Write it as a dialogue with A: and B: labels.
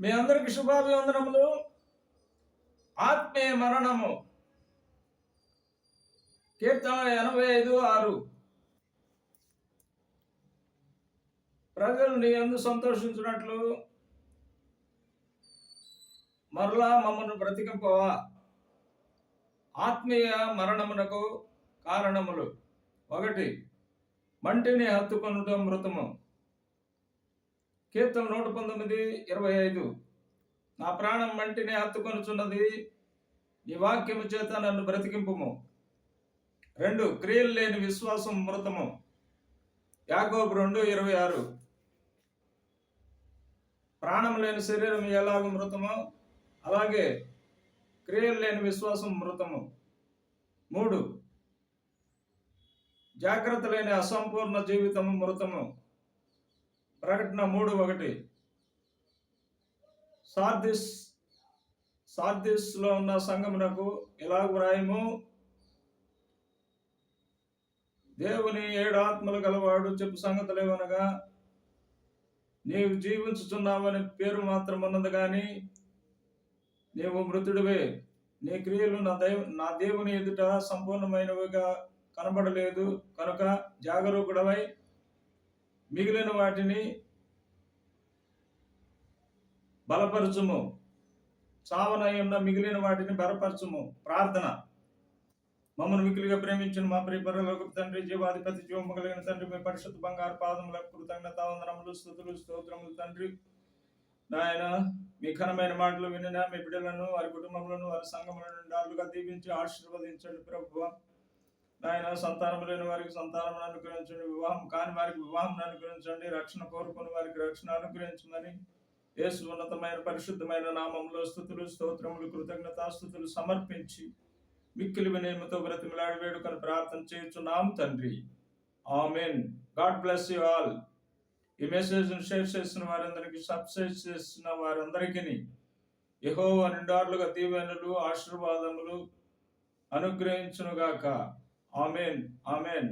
A: మీ అందరికి శుభాభివందనములు. ఆత్మీయ మరణము. కీర్తన ఎనభై ఐదు ఆరు. ప్రజలు నీ అందు సంతోషించినట్లు మరలా మమ్మల్ని బ్రతికింపవా? ఆత్మీయ మరణమునకు కారణములు. ఒకటి మంటిని హత్తుకొనుట మృతము. కీర్తన నూట పంతొమ్మిది ఇరవై ఐదు. నా ప్రాణం మంటిని హత్తుకొనుచున్నది. నీ వాక్యము చేత నన్ను బ్రతికింపుము. రెండు క్రియలు లేని విశ్వాసం మృతము. యాగోబు రెండు ఇరవై ఆరు. ప్రాణం లేని శరీరం ఎలాగ మృతమో అలాగే క్రియలు లేని విశ్వాసం మృతము. మూడు జాగ్రత్త లేని అసంపూర్ణ జీవితము మృతము. ప్రకటన మూడు ఒకటి. సార్దిస్ సార్దిస్లో ఉన్న సంగమునకు ఎలాగ వ్రాయము? దేవుని ఏడు ఆత్మలు గలవాడు చెప్పు సంగతులేమనగా నీవు జీవించుచున్నావని పేరు మాత్రం ఉన్నది కానీ నీవు మృతుడివే. నీ క్రియలు నా దైవ నా దేవుని ఎదుట సంపూర్ణమైనవిగా కనబడలేదు. కనుక జాగరూకుడవై మిగిలిన వాటిని బలపరచుము. చావనై ఉన్న మిగిలిన వాటిని బలపరచుము. ప్రార్థన. మమ్మల్ని మిగిలిగా ప్రేమించిన మా ప్రియపరులకు తండ్రి జీవాధిపతి జీవము కలిగిన తండ్రి మీ పరిశుద్ధ బంగారు పాదములకు కృతజ్ఞత వందనములు స్థుతులు స్తోత్రములు తండ్రి. నాయన మీ ఘనమైన మాటలు వినిన మీ బిడ్డలను వారి కుటుంబములను వారి సంఘములను దారులుగా దీవించి ఆశీర్వదించండి ప్రభు నాయన సంతానం లేని వారికి సంతానం అనుగ్రహించండి. వివాహం కాని వారికి వివాహం అనుగ్రహించండి. రక్షణ కోరుకుని వారికి రక్షణ అనుగ్రహించమని యేసు ఉన్నతమైన పరిశుద్ధమైన నామంలో స్థుతులు స్తోత్రములు కృతజ్ఞతాస్థుతులు సమర్పించి మిక్కిలి వినయముతో బ్రతిమలాడి వేడుకను ప్రార్థన చేయుచున్నాం తండ్రి. Amen. God bless you all. ఈ మెసేజ్ షేర్ చేసిన వారందరికీ సబ్స్క్రైబ్ చేసిన వారందరికీ యహో నిండార్లుగా దీవెనలు ఆశీర్వాదములు అనుగ్రహించునుగాక. Amen amen